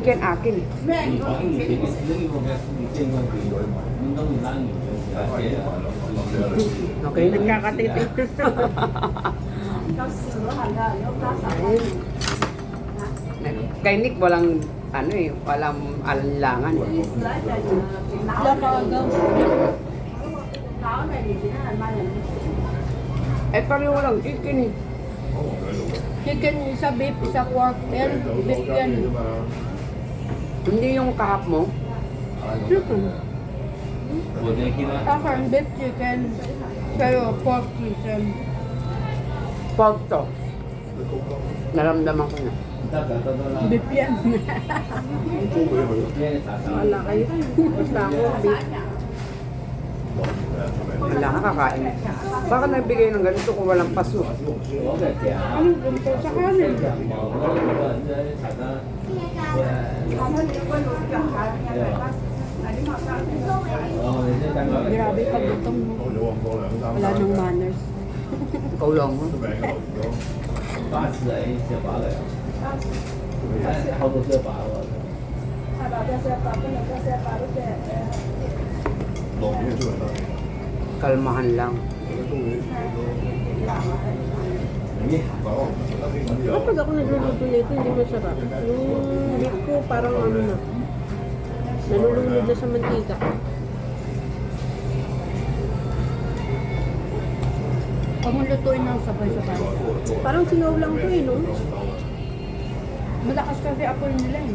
Chicken akin. Okay na Nagkakatitig. Kay Nick walang ano eh, walang alangan. Eh pareho lang chicken eh. Chicken, isa beef, isa pork. Yan, beef yan. Hindi yung kahap mo. Chicken. Akin, beef chicken. Pero pork chicken. Pork to. Naramdaman ko na. Beef yan. Wala kayo. Basta ako, beef. Wala ka kakain. Baka nagbigay ng ganito kung walang paso. Anong ganito sa kanin? Grabe pag gutom mo. Wala nang manners. Ikaw lang mo. 八十 Kalmahan lang. Kapag ako nagluluto nito, hindi masarap. Yung beef ko parang ano na. Nalulunod na sa mantika. Pag lutuin ng sabay-sabay. Parang sinaw lang to eh, no? Malakas kasi apoy nila eh.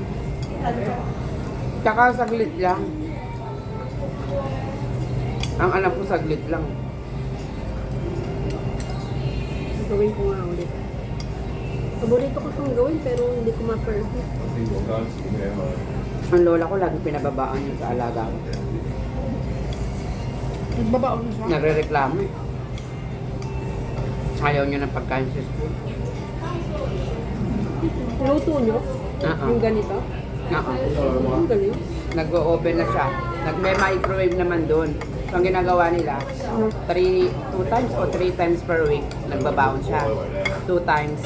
Tsaka saglit lang. Ang alam ko saglit lang. Gawin ko nga ulit. Paborito ko itong gawin pero hindi ko ma-perfect. Ang lola ko lagi pinababaan yun sa alaga ko. Nagbabaon na siya. Nagre-reklamo eh. Ayaw niya ng pagkain sa school. Luto nyo? Oo. Yung ganito? Oo. Ang galing. Nag-open na siya. Nag-microwave naman doon. So, ang ginagawa nila, three, two times o three times per week, nagbabaon siya. Two times,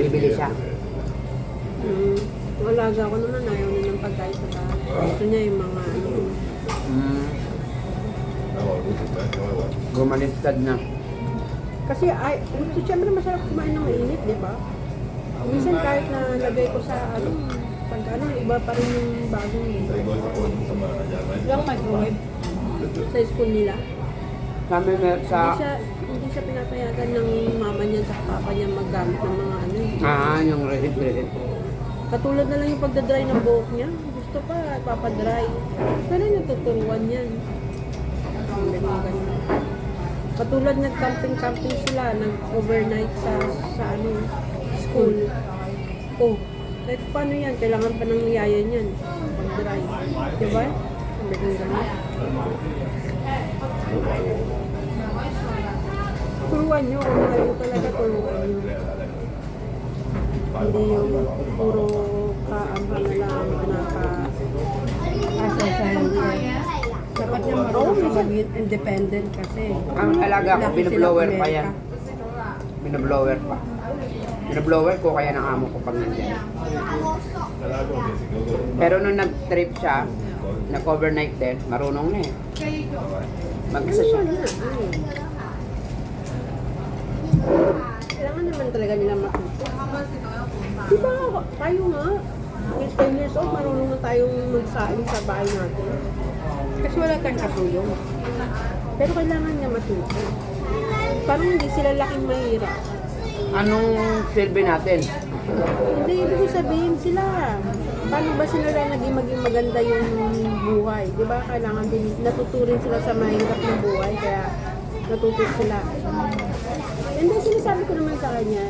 bibili siya. Mm. Yung alaga ko naman, ayaw niya ng pagkain sa bahay. Gusto niya yung mga ano. Mm. Gumalistad na. Kasi ay, gusto siyempre masarap kumain ng mainit, di ba? Minsan kahit na lagay ko sa ano, pag ano, iba pa rin yung bagong yung microwave sa school nila. Kami Hindi sa... siya, hindi siya pinapayagan ng mama niya sa papa niya maggamit ng mga ano. eh. Ah, yung reheat-reheat. Katulad na lang yung pagdadry ng buhok niya. Gusto pa, papadry. Pero natuturuan yan. Katulad nag-camping-camping sila, nag-overnight sa, sa ano, school. Oh, kahit paano yan, kailangan pa ng yaya niyan. Pag-dry. Diba? Ang ganyan. Turuan nyo, kung ayaw talaga turuan nyo. Hindi yung puro kaamhan na lang pinaka asa sa Dapat niya marunong maging independent kasi. Ang alaga ko, sila pa yan. Amerika. Binoblower pa. Binoblower ko kaya ng amo ko pag nandiyan. Pero nung nag-trip siya, nag-overnight din, marunong na eh. Mag-isa siya. Kailangan naman talaga nila matuto. Diba, tayo nga, is 10 years old, marunong na tayong magsaing sa bahay natin. Kasi wala tayong kasuyong. Pero kailangan niya matuto. Parang hindi sila laking mahirap. Anong silbi natin? Hindi, ibig sabihin sila. Paano ba sila naging maging maganda yung buhay? Di ba? Kailangan din, natuturin sila sa mahirap ng buhay, kaya natuto sila. Hindi, sinasabi ko naman sa kanya,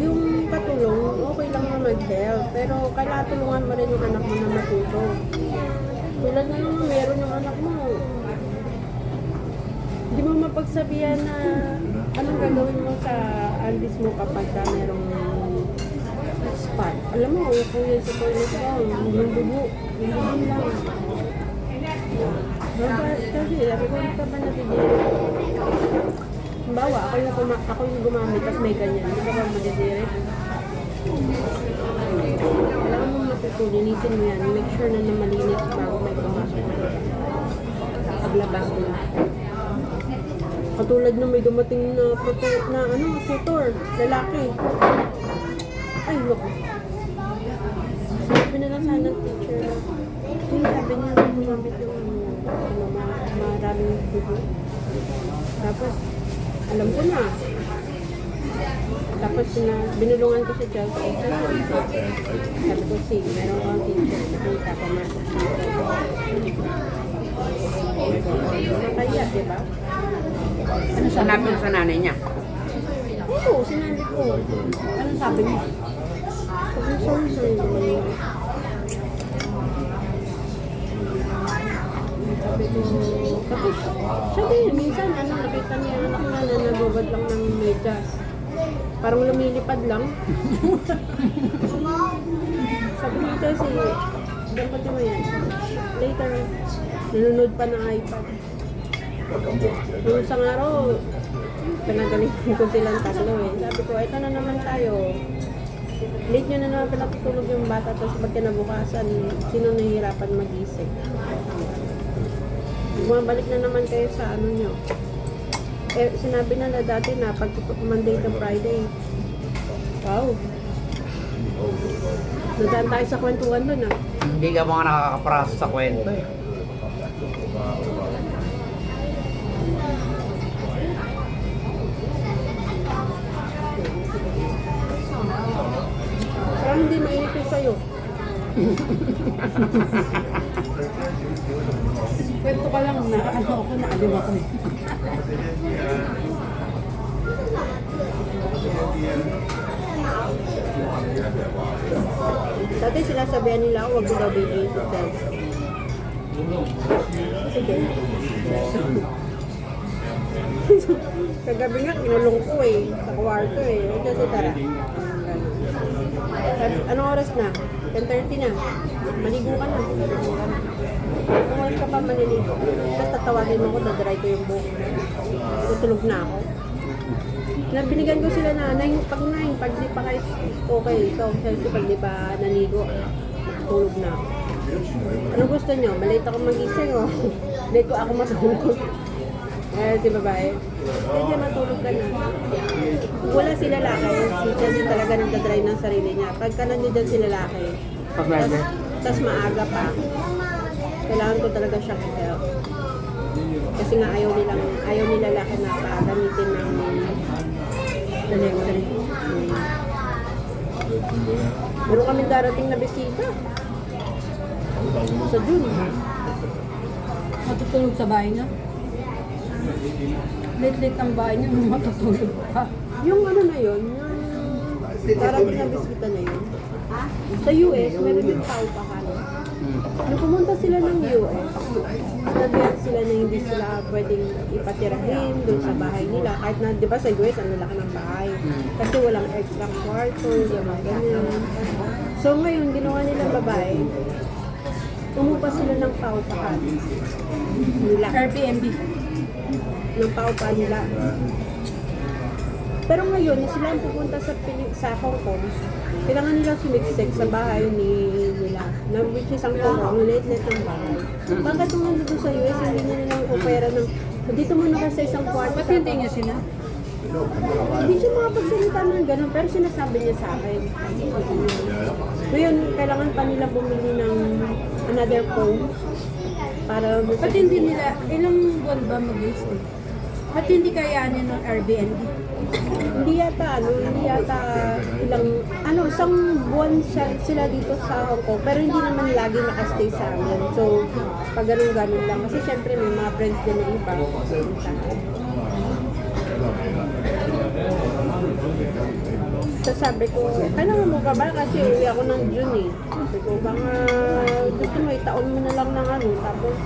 yung katulong, okay lang na mag-help, pero kailangan tulungan mo rin yung anak mo na matuto. Tulad na naman, meron yung anak mo, hindi mo mapagsabihan na anong gagawin mo sa andis mo kapag ka merong. Alam mo, upo yan sa toilet mo, yung dugo, yung dugo lang. Mabas kasi, sabi ko, hindi ka ba natidiri? Halimbawa, ako yung, kuma- ako yung gumamit, tapos may ganyan. Hindi ka ba matidiri? Kailangan mo matutulinisin mo yan. Make sure na na malinis bago may pumasok. Paglabas mo. Katulad nung may dumating na protect na ano, tutor, lalaki. Ay, look. Na lang sana ng teacher na, "Uy, sabi niya na gumamit yung ano, ano, ma- maraming dugo. Tapos, alam ko na. Tapos, na, binulungan ko si Chelsea. Sabi ko, si, meron kang teacher. Nakita ko na. Nakaya, di ba? Ano sinabi mo sa nanay niya? Oo, sinabi ko. Anong sabi niya? Sabi, sorry, sorry. Sabi ko, tapos, siya din, minsan, ano, nakita niya yung anak niya na nagubad lang ng medyas. Parang lumilipad lang. Sabi niya kasi, dapat mo yan. Later, nanonood pa ng iPad. Nung isang araw, pinagaling ko silang tatlo eh. Sabi ko, eto na naman tayo. Late nyo na naman pinatutulog yung bata, tapos pag kinabukasan, sino nahihirapan magising? Bumabalik na naman kayo sa ano nyo. Eh, sinabi na na dati na pag Monday to Friday. Wow. Nadaan tayo sa kwentuhan doon ah. Hindi ka mga nakakapraso sa kwento eh. Parang hindi mainit yung sa'yo. Ka lang na ano ako, naaliw ako eh. Dati sinasabihan nila ako, wag ko daw bibigay sa Chelsea. Sige. Kagabi nga, kinulong ko eh. Sa kwarto eh. Kasi tara. Anong oras na? 10.30 na. Maligo ka na. Anong oras ka pa maliligo? Tapos tatawagin mo ako, dadry ko yung buhok. Tutulog na ako. Na binigyan ko sila na, nine, pag nine, pag di pa kahit okay, ikaw, Chelsea, pag di pa naligo, tulog na ako. Ano gusto nyo? Malate ako magising o? Late ko ako matulog. Eh, si babae. Hindi, matulog ka na. Wala si lalaki. Si Chelsea talaga nagdadrive ng sarili niya. Pagka nandiyan si lalaki, Pag tas maaga pa, kailangan ko talaga siyang help. Kasi nga ayaw nilang, ayaw ni lalaki na gamitin ng electric. Meron kami darating na bisita. Sa June. Matutulog sa bahay niya. Late-late ang bahay niya, nung matutulog pa. Yung ano na yun, yung darating na bisita na yun. Sa US, meron din tao pa kano. Nung pumunta sila ng US, sinabihan sila na hindi sila pwedeng ipatirahin doon sa bahay nila. Kahit na, di ba sa US, ang lalaki ng bahay. Kasi walang extra kwarto, yung mga ganyan. So ngayon, ginawa nilang babae, umupa sila ng paupahan nila. Airbnb. Ng paupa nila. Pero ngayon, sila ang pupunta sa, Pili- sa Hong Kong, kailangan nila sumiksik sa bahay ni nila. Na which is ang Hong Kong, late-late ng bahay. Bakit kung nandito sa US, hindi nila lang opera ng, dito muna ka sa isang kwarto. Ba't hindi niya sila? Hindi siya makapagsalita ng ganun, pero sinasabi niya sa akin. Ngayon, kailangan pa nila bumili ng another phone para Ba't hindi nila, ilang buwan ba mag-stay? Ba't hindi kayanin ng Airbnb? Hindi yata, ano, hindi yata ilang, ano, isang buwan siya, sila dito sa Hong Kong, pero hindi naman lagi nakastay sa amin. So, pag ganun-ganun lang. Kasi syempre may mga friends din na iba. So sabi ko, kailangan mo ka ba? Kasi uwi ako ng June eh. Sabi ko, baka gusto mo, itaon mo na lang ng ano, tapos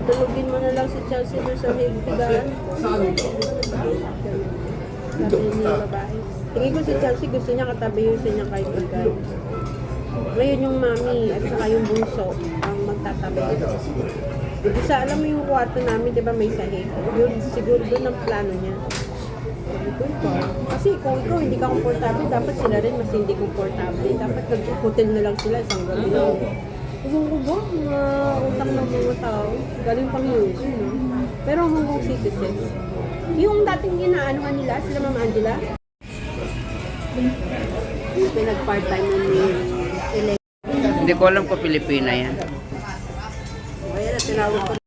patulugin mo na lang si Chelsea doon sa higpigan. Sabi ni babae. Tingin ko si Chelsea gusto niya katabi yung sa kanyang kaibigan. Ngayon yung mami at saka yung bunso ang magtatabi. Isa, alam mo yung kwarto namin, di ba may sahig? Yun, siguro doon ang plano niya. Kasi kung ikaw hindi ka komportable, dapat sila rin mas hindi komportable. Dapat nag-hotel na lang sila isang gabi ko ba, mga utang ng mga tao. Galing pang US, no? Pero Hong Kong citizen. Yung dating inaanuhan nila, sila Ma'am Angela, yung pinag-part-time ni Elect. Hindi ko alam kung Pilipina yan. Kaya na tinawag ko